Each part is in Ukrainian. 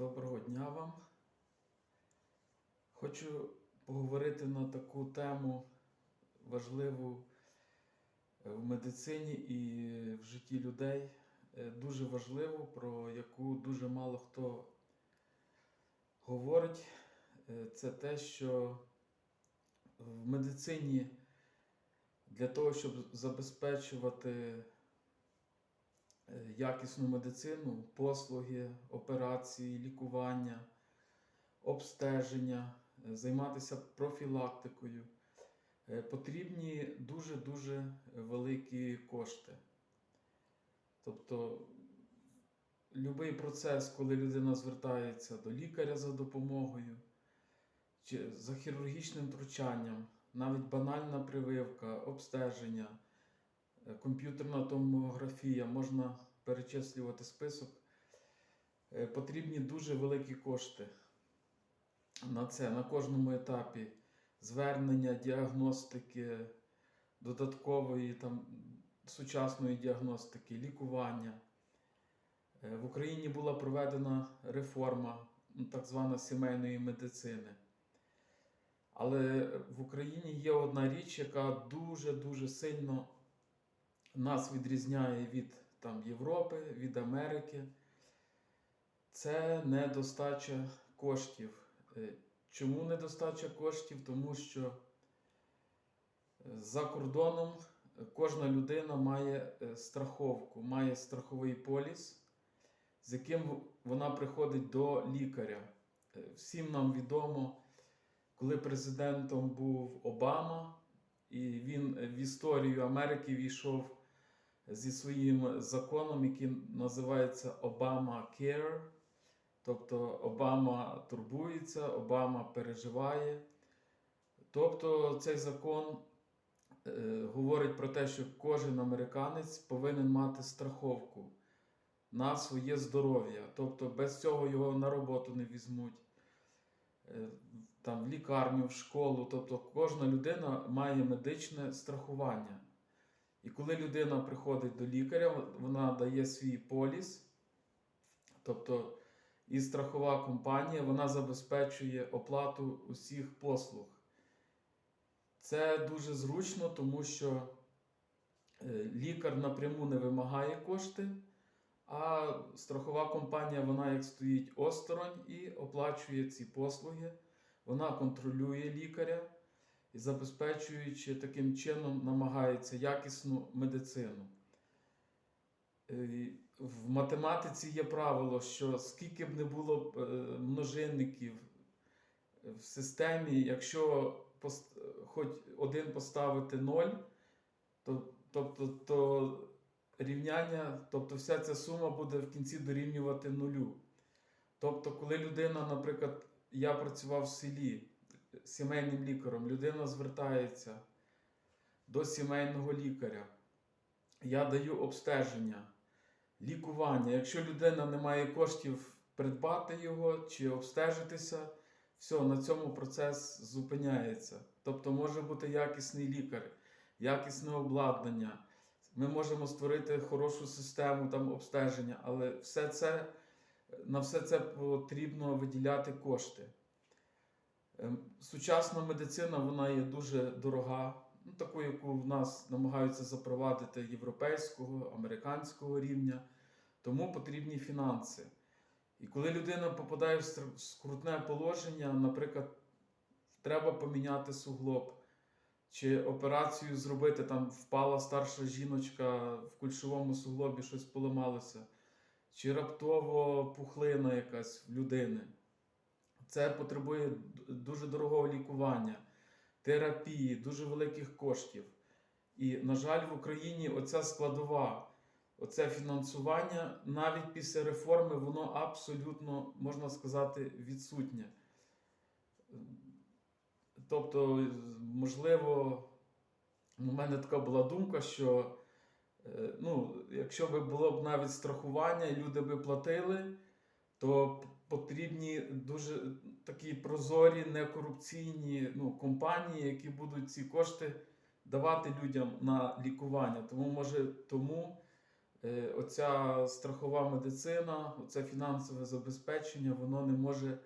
Доброго дня вам. Хочу поговорити на таку тему важливу е, в медицині і в житті людей. Е, Дуже важливу, про яку дуже мало хто говорить. Е, Це те, що в медицині для того, щоб забезпечувати якісну медицину, послуги, операції, лікування, обстеження, е, займатися профілактикою. е, Потрібні дуже-дуже великі кошти. Тобто, будь-який процес, коли людина звертається до лікаря за допомогою, чи за хірургічним втручанням, навіть банальна прививка, обстеження, е, комп'ютерна томографія, можна перечислювати список. Е, Потрібні дуже великі кошти на це, на кожному етапі звернення, діагностики, додаткової там, сучасної діагностики, лікування. Е, В Україні була проведена реформа, так звана сімейної медицини. Але в Україні є одна річ, яка дуже-дуже сильно нас відрізняє від там, Європи, від Америки. Це недостача коштів. Е, Чому недостача коштів? Тому що е, за кордоном кожна людина має е, страховку, має страховий поліс, з яким вона приходить до лікаря. Всім нам відомо, коли президентом був Обама, і він в історію Америки війшов зі своїм законом, який називається Obama Care. Тобто Обама турбується, Обама переживає. Тобто цей закон е, говорить про те, що кожен американець повинен мати страховку на своє здоров'я. Тобто без цього його на роботу не візьмуть, е, там, в лікарню, в школу. Тобто кожна людина має медичне страхування. І коли людина приходить до лікаря, вона дає свій поліс. Тобто і страхова компанія вона забезпечує оплату усіх послуг. Це дуже зручно, тому що е, лікар напряму не вимагає кошти, а страхова компанія, вона як стоїть осторонь і оплачує ці послуги. Вона контролює лікаря і забезпечуючи таким чином, намагається якісну медицину. Е, В математиці є правило, що скільки б не було е, множинників в системі, якщо хоч один поставити 0, то, тобто то рівняння, тобто вся ця сума буде в кінці дорівнювати нулю. Тобто, коли людина, наприклад, я працював в селі сімейним лікарем, людина звертається до сімейного лікаря, я даю обстеження лікування. Якщо людина не має коштів придбати його чи обстежитися, все, на цьому процес зупиняється. Тобто може бути якісний лікар, якісне обладнання. Ми можемо створити хорошу систему там обстеження, але все це, на все це потрібно виділяти кошти. Ем, Сучасна медицина вона є дуже дорога, ну, таку, яку в нас намагаються запровадити європейського, американського рівня, тому потрібні фінанси. І коли людина попадає в скрутне положення, наприклад, треба поміняти суглоб, чи операцію зробити, там впала старша жіночка в кульшовому суглобі, щось поламалося, чи раптово пухлина якась в людини. Це потребує дуже дорогого лікування, терапії, дуже великих коштів. І, на жаль, в Україні оця складова, оце фінансування навіть після реформи, воно абсолютно, можна сказати, відсутнє. Тобто, можливо, у мене така була думка, що е, ну, якщо б було б навіть страхування і люди би платили, то потрібні дуже такі прозорі, некорупційні ну, компанії, які будуть ці кошти давати людям на лікування. Тому, може, тому е, оця страхова медицина, оце фінансове забезпечення, воно не може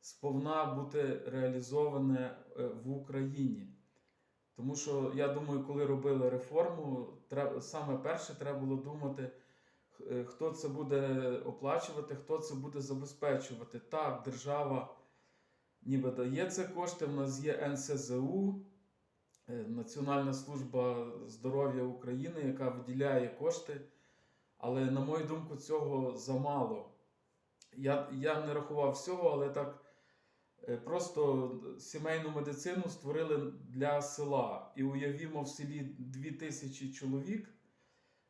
сповна бути реалізоване е, в Україні. Тому що я думаю, коли робили реформу, треба, саме перше треба було думати, хто це буде оплачувати, хто це буде забезпечувати. Так, держава ніби дає це кошти. В нас є НСЗУ, е, Національна служба здоров'я України, яка виділяє кошти. Але, на мою думку, цього замало. Я, я не рахував всього, але так е, просто сімейну медицину створили для села. І уявімо, в селі 2000 чоловік.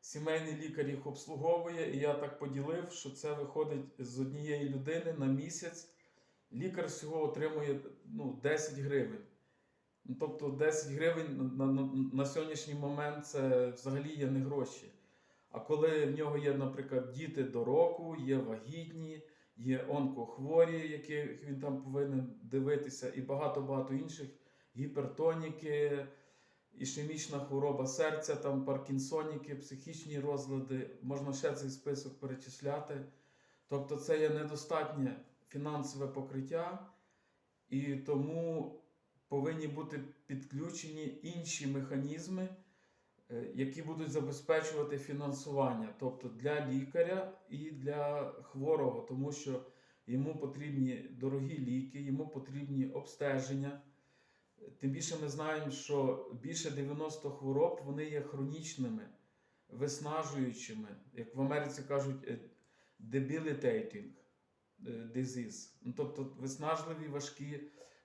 Сімейний лікар їх обслуговує, і я так поділив, що це виходить з однієї людини на місяць. Лікар всього отримує ну, 10 гривень. Ну, тобто 10 гривень на, на, на сьогоднішній момент це взагалі є не гроші. А коли в нього є, наприклад, діти до року, є вагітні, є онкохворі, яких він там повинен дивитися, і багато-багато інших гіпертоніки, ішемічна хвороба серця, там паркінсоніки, психічні розлади, можна ще цей список перечисляти. Тобто це є недостатнє фінансове покриття, і тому повинні бути підключені інші механізми, е, які будуть забезпечувати фінансування, тобто для лікаря і для хворого, тому що йому потрібні дорогі ліки, йому потрібні обстеження. Тим більше ми знаємо, що більше 90 хвороб вони є хронічними, виснажуючими, як в Америці кажуть, е, debilitating е, disease, ну, тобто виснажливі важкі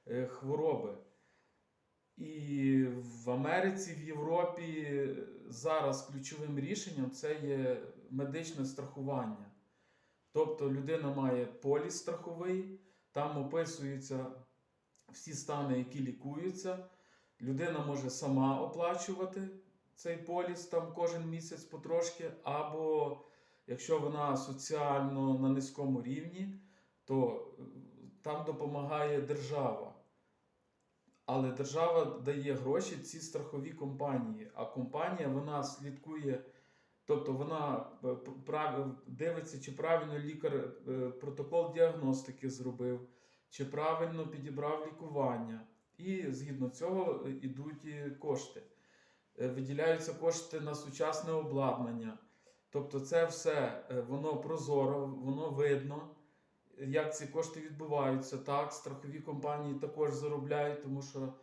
е, хвороби. І в Америці, в Європі зараз ключовим рішенням це є медичне страхування. Тобто людина має поліс страховий, там описуються всі стани, які лікуються. Людина може сама оплачувати цей поліс там кожен місяць потрошки, або якщо вона соціально на низькому рівні, то е, там допомагає держава. Але держава дає гроші ці страхові компанії, а компанія вона слідкує, тобто вона е, дивиться, чи правильно лікар е, протокол діагностики зробив, чи правильно підібрав лікування. І згідно цього йдуть кошти. Е, Виділяються кошти на сучасне обладнання. Тобто, це все е, воно прозоро, воно видно, як ці кошти відбуваються. Так, страхові компанії також заробляють, тому що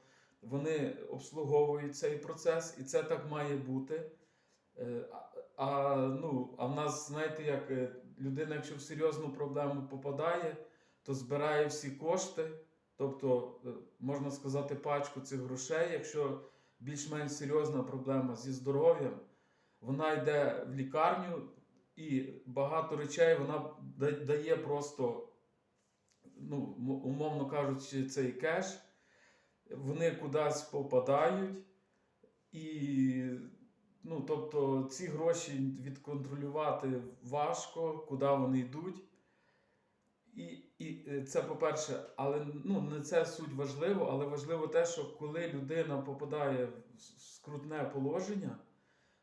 вони обслуговують цей процес, і це так має бути. Е, А, ну, а в нас, знаєте, як е, людина, якщо в серйозну проблему попадає, то збирає всі кошти, тобто, е, можна сказати, пачку цих грошей. Якщо більш-менш серйозна проблема зі здоров'ям, вона йде в лікарню і багато речей вона дає просто, ну, умовно кажучи, цей кеш. Вони кудись попадають, і ну, тобто ці гроші відконтролювати важко, куди вони йдуть. І, і е, це по-перше, але ну, не це суть важливо, але важливо те, що коли людина попадає в скрутне положення,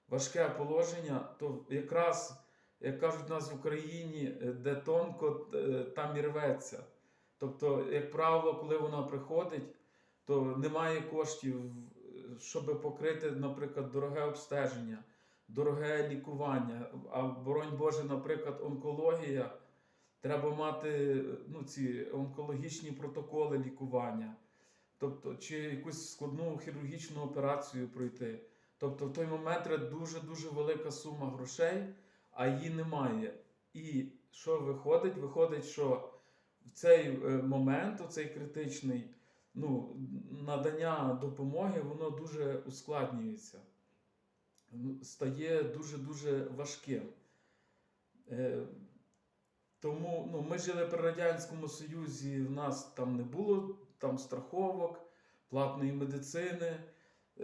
важке положення, то якраз, як кажуть у нас в Україні, е, де тонко, е, там і рветься. Тобто, як правило, коли вона приходить, то немає коштів, щоб покрити, наприклад, дороге обстеження, дороге лікування. А боронь Боже, наприклад, онкологія. Треба мати ну, ці онкологічні протоколи лікування, тобто, чи якусь складну хірургічну операцію пройти. Тобто в той момент треба дуже-дуже велика сума грошей, а її немає. І що виходить? Виходить, що в цей е, момент, оцей критичний, ну, надання допомоги, воно дуже ускладнюється, стає дуже-дуже важким. Тому ну, ми жили при Радянському Союзі, в нас там не було там страховок, платної медицини.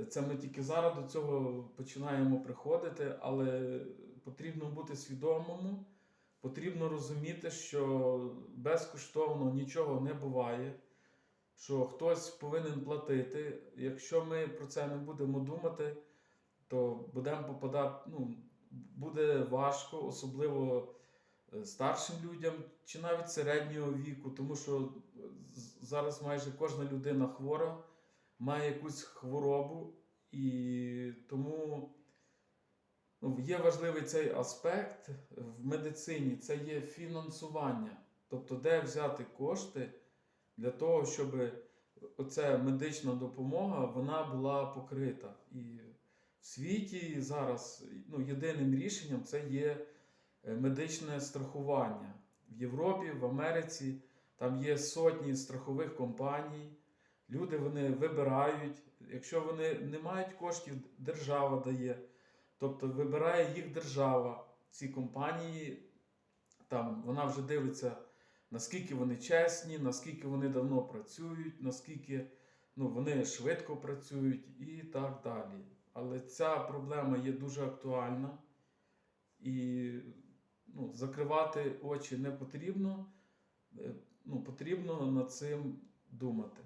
Це ми тільки зараз до цього починаємо приходити, але потрібно бути свідомому, потрібно розуміти, що безкоштовно нічого не буває, що хтось повинен платити. Якщо ми про це не будемо думати, то будемо попадати, ну, буде важко, особливо старшим людям чи навіть середнього віку, тому що зараз майже кожна людина хвора, має якусь хворобу, і тому ну, є важливий цей аспект в медицині це є фінансування. Тобто, де взяти кошти для того, щоб оця медична допомога вона була покрита. І в світі зараз ну, єдиним рішенням це є е, медичне страхування. В Європі, в Америці там є сотні страхових компаній. Люди вони вибирають. Якщо вони не мають коштів, держава дає. Тобто вибирає їх держава. Ці компанії, там вона вже дивиться, наскільки вони чесні, наскільки вони давно працюють, наскільки ну, вони швидко працюють і так далі. Але ця проблема є дуже актуальна і ну, закривати очі не потрібно. Е, Ну, потрібно над цим думати.